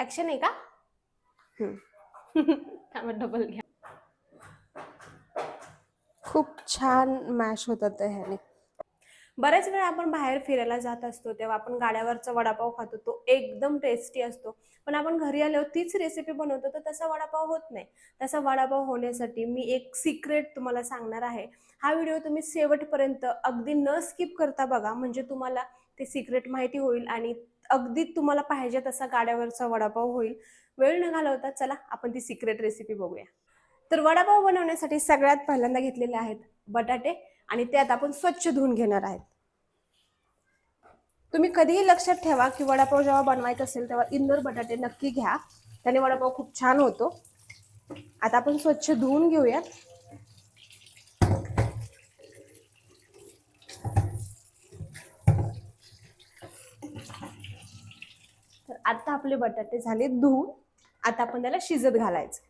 Action आहे का? थांबा डबल घ्या. खूप छान मॅश होतात ह्याने. बऱ्याच वेळा आपण बाहेर फिरायला जात असतो तेव्हा आपण गाड्यावरचा वडापाव खातो तो एकदम टेस्टी असतो. पण आपण घरी आल्यावर तीच रेसिपी बनवतो तर तसा वडापाव होत नाही. तसा वडापाव होण्यासाठी मी एक सिक्रेट तुम्हाला सांगणार आहे. हा व्हिडिओ तुम्ही शेवटपर्यंत अगदी न स्किप करता बघा. म्हणजे तुम्हाला ते सिक्रेट माहिती होईल आणि अगदी तुम्हाला पाहिजे तसा गाड्यावरचा वडापाव होईल. वेळ न घालवता चला आपण ती सिक्रेट रेसिपी बघूया. तर वडापाव बनवण्यासाठी सगळ्यात पहिल्यांदा घेतलेले आहेत बटाटे आणि त्यात आपण स्वच्छ धुवून घेणार आहेत. तुम्ही कधीही लक्षात ठेवा की वडापाव जेव्हा बनवायचा असेल तेव्हा इंदोर बटाटे नक्की घ्या. त्याने वडापाव खूप छान होतो. आता आपण स्वच्छ धुवून घेऊयात. आता आपले बटाटे झाले धुवून. आता आपण त्याला शिजत घालायचं.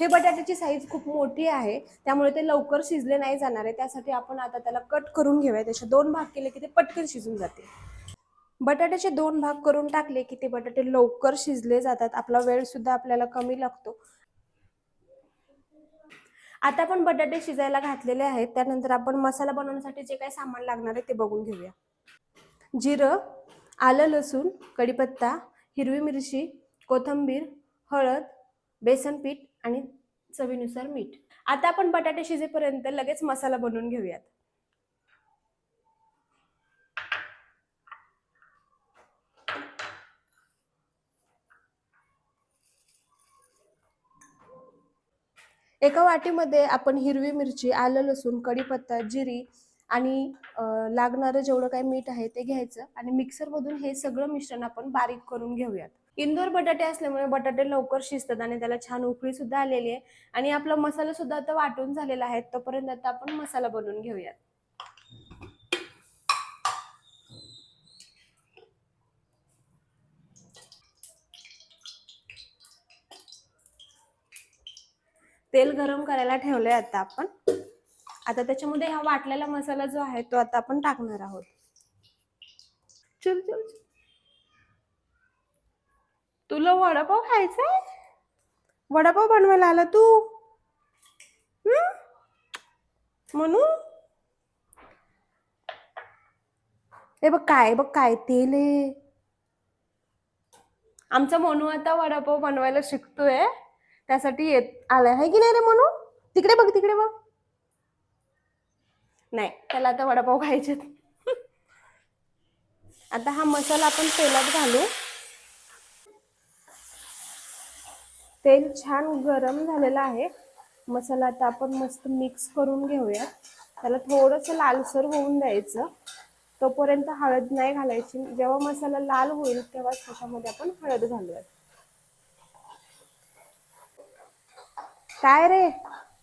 हे बटाट्याची साईज खूप मोठी आहे. त्यामुळे ते लवकर शिजले नाही जाणार आहे. त्यासाठी आपण आता त्याला कट करून घेऊया. त्याचे दोन भाग केले की ते पटकन शिजून जाते. बटाट्याचे दोन भाग करून टाकले की ते बटाटे लवकर शिजले जातात. आपला वेळ सुद्धा आपल्याला कमी लागतो. आता आपण बटाटे शिजायला घातलेले आहेत. त्यानंतर आपण मसाला बनवण्यासाठी जे काही सामान लागणार आहे ते बघून घेऊया. जिरं आलं लसूण कढीपत्ता हिरवी मिरची कोथिंबीर हळद बेसन पीठ आणि चवीनुसार मीठ. आता आपण बटाटे शिजेपर्यंत लगेच मसाला बनवून घेऊयात. एका वाटीमध्ये आपण हिरवी मिरची आलं लसूण कढीपत्ता जिरी आणि लागणारं जेवढं काही मीठ आहे ते घ्यायचं आणि मिक्सरमधून हे सगळं मिश्रण आपण बारीक करून घेऊयात. इंदोर बटाटे असल्यामुळे बटाटे लवकर शिजतात आणि त्याला छान उकळी सुद्धा आलेली आहे आणि आपला मसाला सुद्धा आता वाटून झालेला आहे तोपर्यंत आता आपण मसाला बनवून घेऊयात. तेल गरम करायला ठेवलंय आता आपण. आता त्याच्यामध्ये हा वाटलेला मसाला जो आहे तो आता आपण टाकणार आहोत. चल चल तुला वडापाव खायचा वडापाव बनवायला आला तू? हम्म? म्हणू हे बघ काय बघ काय तेल आहे. आमचा मनू आता वडापाव बनवायला शिकतोय. त्यासाठी येत आलाय. आहे की नाही रे म्हणू तिकडे बघ तिकडे बघ. नाही त्याला आता वडापाव खायचे आता हा मसाला आपण तेलात घालू. तेल छान गरम झालेलं आहे. मसाला आता आपण मस्त मिक्स करून घेऊया त्याला थोडंसं लालसर होऊन द्यायचं. तोपर्यंत हळद नाही घालायची. जेव्हा मसाला लाल होईल तेव्हाच त्याच्यामध्ये आपण हळद घालूयात. काय रे?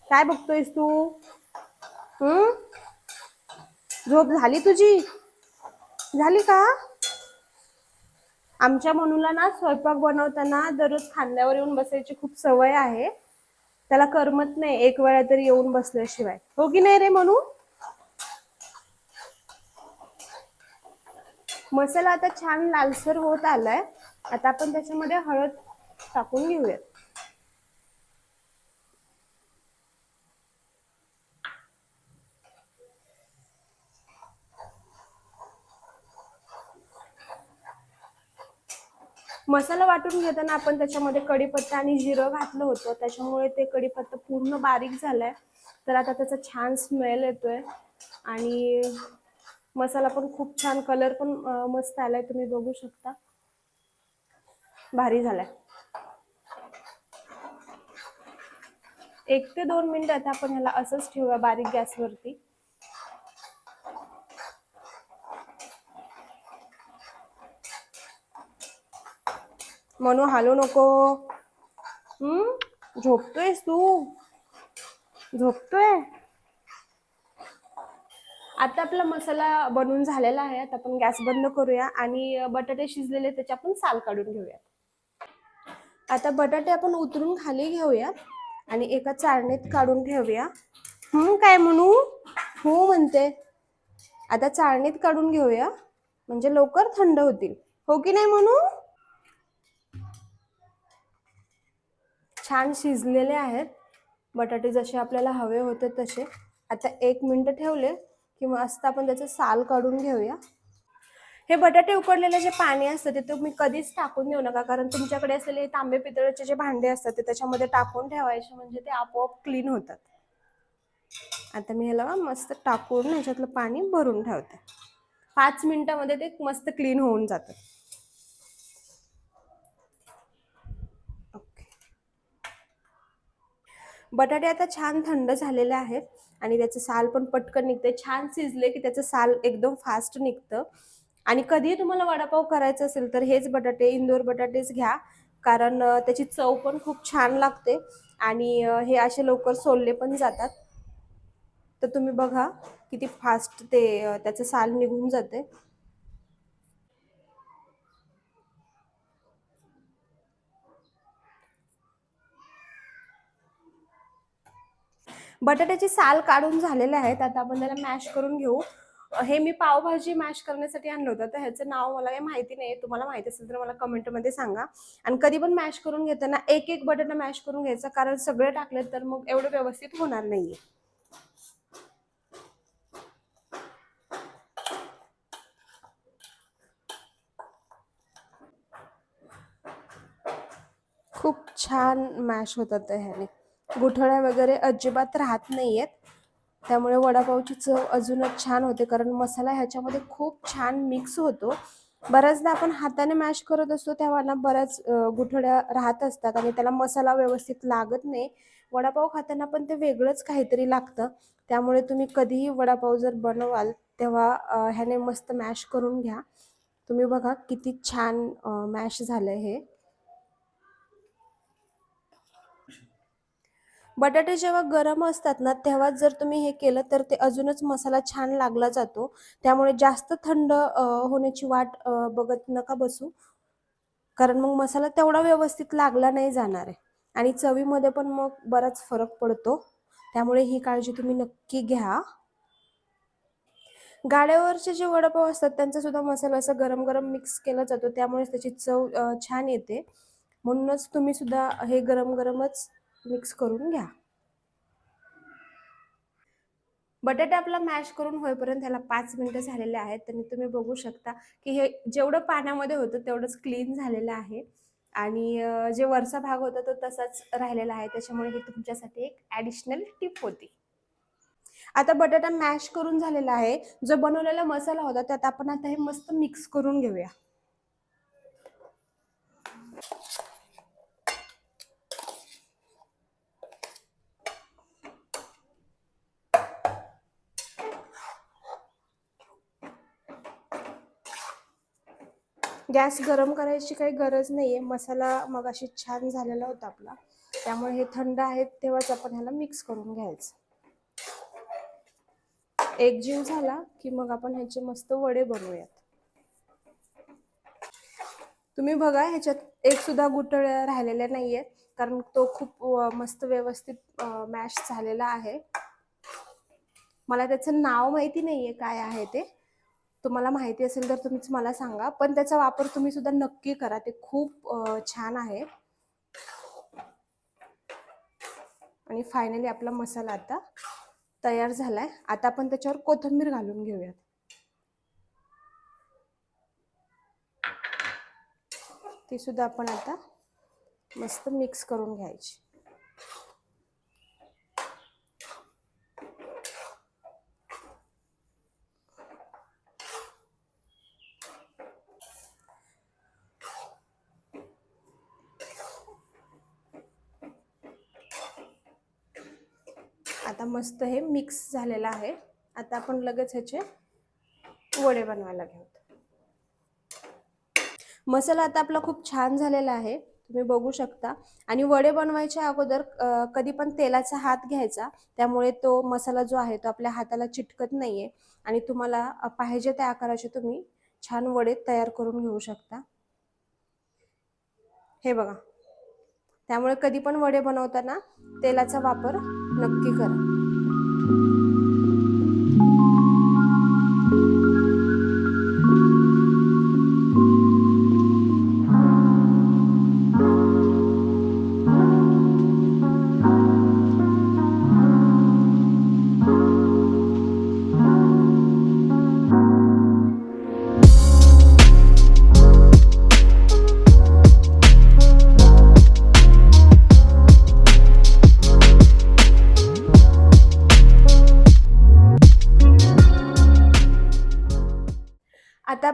काय बघतोयस तू? हम्म झोप झाली तुझी? झाली का? आमच्या मनूला ना स्वयंपाक बनवताना दररोज खांद्यावर येऊन बसायची खूप सवय आहे. त्याला करमत नाही एक वेळा तरी येऊन बसल्याशिवाय. हो की नाही रे म्हणू मसाला आता छान लालसर होत आलाय. आता आपण त्याच्यामध्ये हळद टाकून घेऊयात. मसाला वाटून घेताना आपण त्याच्यामध्ये कढीपत्ता आणि जिरं घातलं होतं. त्याच्यामुळे ते कढीपत्ता पूर्ण बारीक झालाय. तर आता त्याचा छान स्मेल येतोय. आणि मसाला पण खूप छान कलर पण मस्त आलाय. तुम्ही बघू शकता. भारी झालाय. एक ते दोन मिनिट आता आपण ह्याला असंच ठेवूया बारीक गॅसवरती. म्हणून हालू नको. हम्म? झोपतोयस तू? झोपतोय? आता आपला मसाला बनवून झालेला आहे. आता आपण गॅस बंद करूया आणि बटाटे शिजलेले त्याचे आपण साल काढून घेऊया आता बटाटे आपण उतरून खाली घेऊया आणि एका चाळणीत काढून ठेवूया हम्म काय म्हणू हो म्हणते. आता चाळणीत काढून घेऊया. म्हणजे लवकर थंड होतील. हो की नाही म्हणू छान शिजलेले आहेत. बटाटे जसे आपल्याला हवे होते तसे. आता एक मिनटं ठेवले की मस्त आपण त्याचं साल काढून घेऊया. हे बटाटे उकडलेले जे पाणी असतं ते तुम्ही कधीच टाकून देऊ नका. कारण तुमच्याकडे असलेले तांबे पितळचे जे भांडे असतात ते त्याच्यामध्ये टाकून ठेवायचे म्हणजे ते आपोआप क्लीन होतात. आता मी ह्याला मस्त टाकून ह्याच्यातलं पाणी भरून ठेवते. पाच मिनिटामध्ये ते मस्त क्लीन होऊन जातं. बटाटे आता छान थंड झालेले आहेत आणि त्याचं साल पण पटकन निघते छान शिजले की त्याचं साल एकदम फास्ट निघतं. आणि कधी तुम्हाला वडापाव करायचा असेल तर हेच बटाटे इंदोर बटाटेच घ्या. कारण त्याची चव पण खूप छान लागते आणि हे असे लवकर सोलले पण जातात. तर तुम्ही बघा किती फास्ट ते त्याचं साल निघून जाते बटाट्याचे साल काढून झालेले आहेत. आता आपण त्याला मॅश करून घेऊ. हे मी पावभाजी मॅश करण्यासाठी आणलं होतं. तर ह्याचं नाव मला काही माहिती नाही तुम्हाला माहिती असेल तर मला कमेंटमध्ये सांगा. आणि कधी पण मॅश करून घेताना एक एक बटाटा मॅश करून घ्यायचा. कारण सगळे टाकले तर मग एवढं व्यवस्थित होणार नाहीये. खूप छान मॅश होतात ह्याने. गुठळ्या वगैरे अजिबात राहत नाही आहेत त्यामुळे वडापावची चव अजूनच छान होते कारण मसाला ह्याच्यामध्ये खूप छान मिक्स होतो. बऱ्याचदा आपण हाताने मॅश करत असतो तेव्हा ना बऱ्याच गुठळ्या राहत असतात आणि त्याला मसाला व्यवस्थित लागत नाही. वडापाव खाताना पण ते वेगळंच काहीतरी लागतं. त्यामुळे तुम्ही कधीही वडापाव जर बनवाल तेव्हा ह्याने मस्त मॅश करून घ्या. तुम्ही बघा किती छान मॅश झालं हे. बटाटे जेव्हा गरम असतात ना तेव्हा जर तुम्ही हे केलं तर ते अजूनच मसाला छान लागला जातो. त्यामुळे जास्त थंड होण्याची वाट बघत नका बसू. कारण मग मसाला तेवढा व्यवस्थित लागला नाही जाणार आहे. आणि चवीमध्ये पण मग बराच फरक पडतो. त्यामुळे ही काळजी तुम्ही नक्की घ्या. गाड्यावरचे जे वडापाव असतात त्यांचा सुद्धा मसाला असा गरम गरम मिक्स केला जातो. त्यामुळे त्याची चव छान येते. म्हणूनच तुम्ही सुद्धा हे गरम गरमच मिक्स करून घ्या. बटाटा आपला मॅश करून होईपर्यंत ह्याला पाच मिनिटं झालेले आहेत. तर तुम्ही बघू शकता की हे जेवढं पाण्यामध्ये होतं तेवढंच क्लीन झालेलं आहे. आणि जे वरचा भाग होता तो तसाच राहिलेला आहे. त्याच्यामुळे ही तुमच्यासाठी एक ॲडिशनल टिप होती. आता बटाटा मॅश करून झालेला आहे. जो बनवलेला मसाला होता त्यात आपण आता हे मस्त मिक्स करून घेऊया. गॅस गरम करायची काही गरज नाहीये. मसाला मगाशी छान झालेला होता आपला. त्यामुळे हे थंड आहे तेव्हाच आपण ह्याला मिक्स करून घ्यायचं. एकजीव झाला की मग आपण ह्याचे मस्त वडे बनवूयात. तुम्ही बघा ह्याच्यात एक सुद्धा गुठळ्या राहिलेल्या नाहीये. कारण तो खूप मस्त व्यवस्थित मॅश झालेला आहे. मला त्याचं नाव माहिती नाहीये काय आहे ते. तुम्हाला माहिती असेल तर तुम्हीच मला सांगा. पण त्याचा वापर तुम्ही सुद्धा नक्की करा. ते खूप छान आहे. आणि फायनली आपला मसाला आता तयार झालाय. आता आपण त्याच्यावर कोथिंबीर घालून घेऊयात. ती सुद्धा आपण आता मस्त मिक्स करून घ्यायची. आता मस्त हे मिक्स झालेलं आहे. आता आपण लगेच ह्याचे वडे बनवायला घेऊ. मसाला आता आपला खूप छान झालेला आहे. तुम्ही बघू शकता. आणि वडे बनवायच्या अगोदर कधी पण तेलाचा हात घ्यायचा. त्यामुळे तो मसाला जो आहे तो आपल्या हाताला चिटकत नाहीये. आणि तुम्हाला पाहिजे त्या आकाराचे तुम्ही छान वडे तयार करून घेऊ शकता. हे बघा. त्यामुळे कधी पण वडे बनवताना तेलाचा वापर नक्की करा.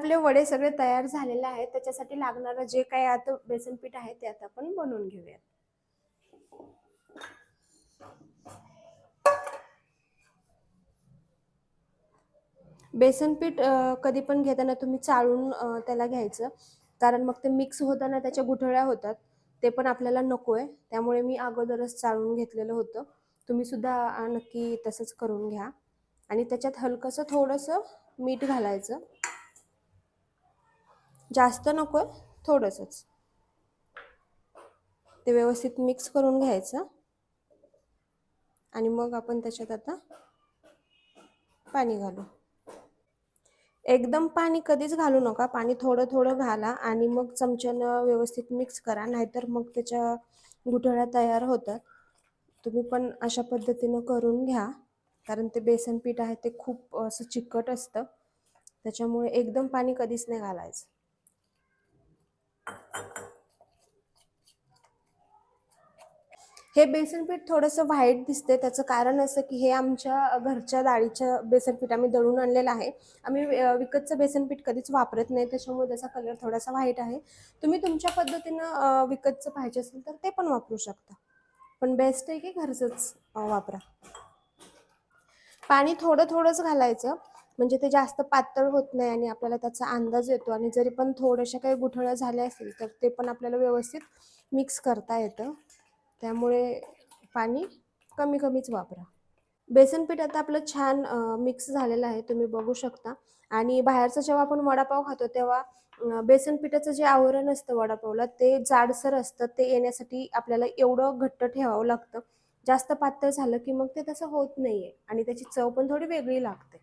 आपले वडे सगळे तयार झालेले आहेत. त्याच्यासाठी लागणारं जे काही आता बेसन पीठ आहे ते आता आपण बनवून घेऊयात. बेसन पीठ कधी पण घेताना तुम्ही चाळून त्याला घ्यायचं. कारण मग ते मिक्स होताना त्याच्या गुठळ्या होतात. ते पण आपल्याला नको आहे त्यामुळे मी अगोदरच चाळून घेतलेलं होतं. तुम्ही सुद्धा नक्की तसंच करून घ्या. आणि त्याच्यात हलकंसं थोडंसं मीठ घालायचं. जास्त नको आहे थोडंसंच. ते व्यवस्थित मिक्स करून घ्यायचं. आणि मग आपण त्याच्यात आता पाणी घालू. एकदम पाणी कधीच घालू नका पाणी थोडं थोडं घाला आणि मग चमच्यानं व्यवस्थित मिक्स करा नाहीतर मग त्याच्या गुठळ्या तयार होतात. तुम्ही पण अशा पद्धतीनं करून घ्या कारण ते बेसन पीठ आहे ते खूप असं चिकट असतं. त्याच्यामुळे एकदम पाणी कधीच नाही घालायचं. हे बेसनपीठ थोडंसं व्हाईट दिसते त्याचं कारण असं की हे आमच्या घरच्या डाळीचं बेसनपीठ आम्ही दळून आणलेलं आहे. आम्ही विकतचं बेसनपीठ कधीच वापरत नाही. त्याच्यामुळे त्याचा कलर थोडासा व्हाईट आहे. तुम्ही तुमच्या पद्धतीनं विकतचं पाहिजे असेल तर ते पण वापरू शकता. पण बेस्ट आहे की घरचंच वापरा. पाणी थोडं थोडंच घालायचं. म्हणजे ते जास्त पातळ होत नाही आणि आपल्याला त्याचा अंदाज येतो. आणि जरी पण थोड्याशा काही गुठळ्या झाल्या असतील तर ते पण आपल्याला व्यवस्थित मिक्स करता येतं. त्यामुळे पाणी कमी कमीच वापरा. बेसन पीठ आता आपलं छान मिक्स झालेलं आहे तुम्ही बघू शकता. आणि बाहेरचं जेव्हा आपण वडापाव खातो तेव्हा बेसन पिठाचं जे आवरण असतं वडापावला ते जाडसर असतं. ते येण्यासाठी आपल्याला एवढं घट्ट ठेवावं लागतं. जास्त पातळ झालं की मग ते तसं होत नाहीये. आणि त्याची चव पण थोडी वेगळी लागते.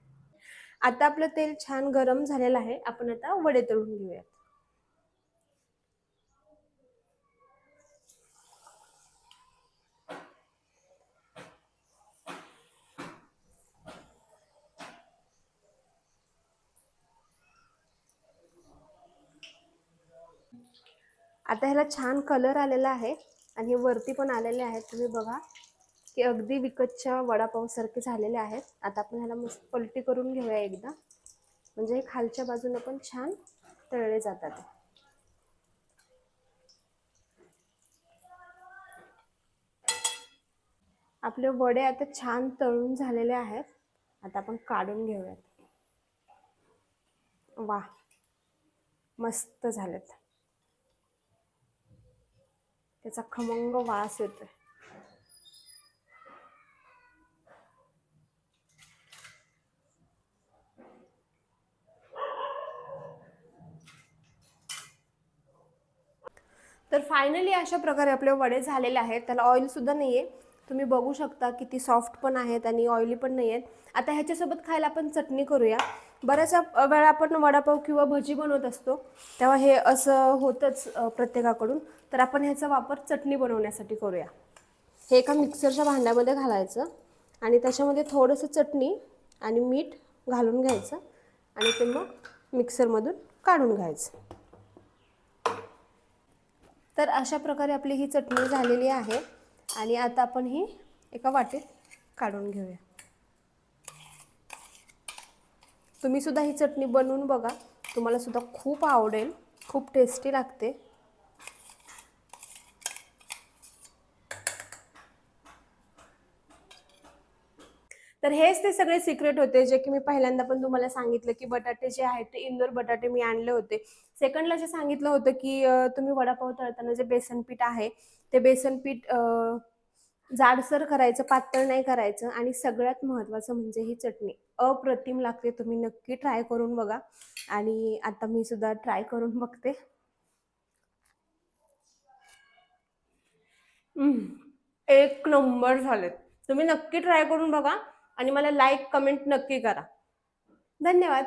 आता आपलं तेल छान गरम झालेलं आहे. आपण आता वडे तळून घेऊयात. आता ह्याला छान कलर आलेला आहे आणि हे वरती पण आलेले आहेत. तुम्ही बघा की अगदी विकतच्या वडापावसारखे झालेले आहेत. आता आपण ह्याला मस्त पलटी करून घेऊया एकदा. म्हणजे हे खालच्या बाजूनं पण छान तळले जातात. आपले वडे आता छान तळून झालेले आहेत. आता आपण काढून घेऊयात. वा मस्त झालेत. त्याचा खमंग वास येतोय. तर फायनली अशा प्रकारे आपले वडे झालेले आहेत. त्याला ऑइल सुद्धा नाहीये. तुम्ही बघू शकता किती सॉफ्ट पण आहेत आणि ऑइली पण नाही आहेत आता ह्याच्यासोबत खायला आपण चटणी करूया. बऱ्याच वेळा आपण वडापाव किंवा भजी बनवत असतो. तेव्हा हे असं होतंच प्रत्येकाकडून. तर आपण ह्याचा वापर चटणी बनवण्यासाठी करूया. हे एका मिक्सरच्या भांड्यामध्ये घालायचं आणि त्याच्यामध्ये थोडंसं चटणी आणि मीठ घालून घ्यायचं आणि ते मग मिक्सरमधून काढून घ्यायचं. तर अशा प्रकारे आपली ही चटणी झालेली आहे आणि आता आपण ही एका वाटीत काढून घेऊया. तुम्ही सुद्धा ही चटणी बनवून बघा. तुम्हालासुद्धा खूप आवडेल खूप टेस्टी लागते. हेच ते सगळे सिक्रेट होते जे की मी पहिल्यांदा पण तुम्हाला सांगितलं की बटाटे जे आहेत ते इंदोर बटाटे मी आणले होते. सेकंडला जे सांगितलं होतं की तुम्ही वडापाव तळताना जे बेसन पीठ आहे ते बेसन पीठ जाडसर करायचं पातळ नाही करायचं आणि सगळ्यात महत्त्वाचं म्हणजे ही चटणी. अप्रतिम लागते तुम्ही नक्की ट्राय करून बघा. आणि आता मी सुद्धा ट्राय करून बघते. एक नंबर झालेत. तुम्ही नक्की ट्राय करून बघा. आणि मला लाईक कमेंट नक्की करा. धन्यवाद.